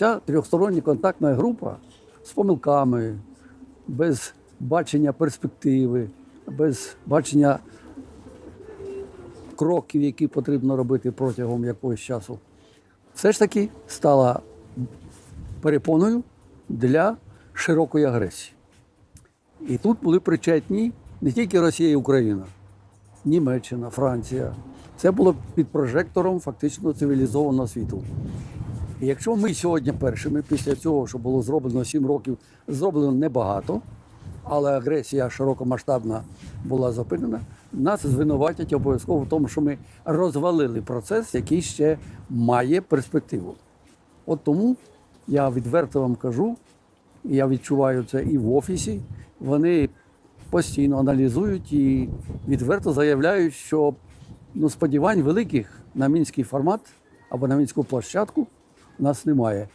Ця трьохстороння контактна група з помилками, без бачення перспективи, без бачення кроків, які потрібно робити протягом якогось часу, все ж таки стала перепоною для широкої агресії. І тут були причетні не тільки Росія і Україна, Німеччина, Франція. Це було під прожектором фактично цивілізованого світу. Якщо ми сьогодні першими, після цього, що було зроблено 7 років, зроблено небагато, але агресія широкомасштабна була зупинена, нас звинуватять обов'язково в тому, що ми розвалили процес, який ще має перспективу. От тому я відверто вам кажу, я відчуваю це і в офісі. Вони постійно аналізують і відверто заявляють, що ну, сподівань великих на мінський формат або на мінську площадку нас немає.